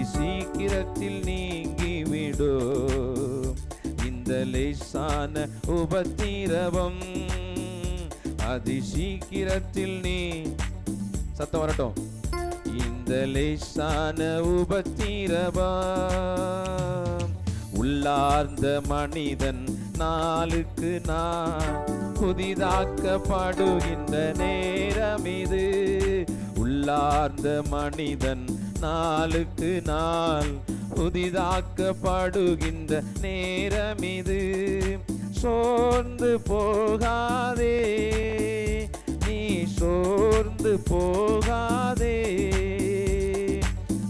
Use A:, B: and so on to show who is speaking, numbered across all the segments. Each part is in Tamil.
A: வியாதி சீக்கிரத்தில் நீங்கிவிடு. இந்த லேசான உபத்திரவம் அதி சீக்கிரத்தில் நீ சத்தம் வரட்டும். இந்த லேசான உபத்திரவா உள்ளார்ந்த மனிதன் நாளுக்கு நான் புதிதாக்கப்படுகின்ற நேரம் இது உள்ளார்ந்த மனிதன் நாளுக்கு நாள் புதிதாக்கப்படுகின்ற நேரம் இது சோர்ந்து போகாதே நீ சோர்ந்து போகாதே.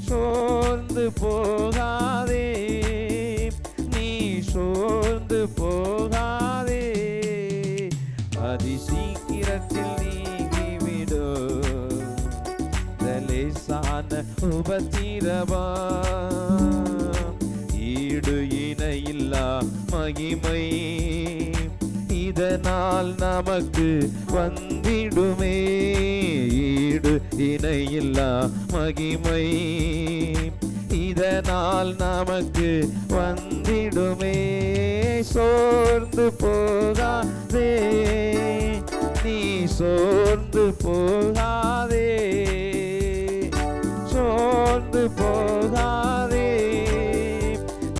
A: சோர்ந்து போகாதே நீ சோர்ந்து போகாதே. அதி சீக்கிரத்தில் பரிசான உபத்திரவா? ஈடு இணையில்லா மகிமை. இதனால் நமக்கு வந்திடுமே. ஈடு இணையில்லா மகிமை. இதனால் நமக்கு வந்திடுமே. சோர்ந்து போகாதே. நீ சோர்ந்து போகாதே. God.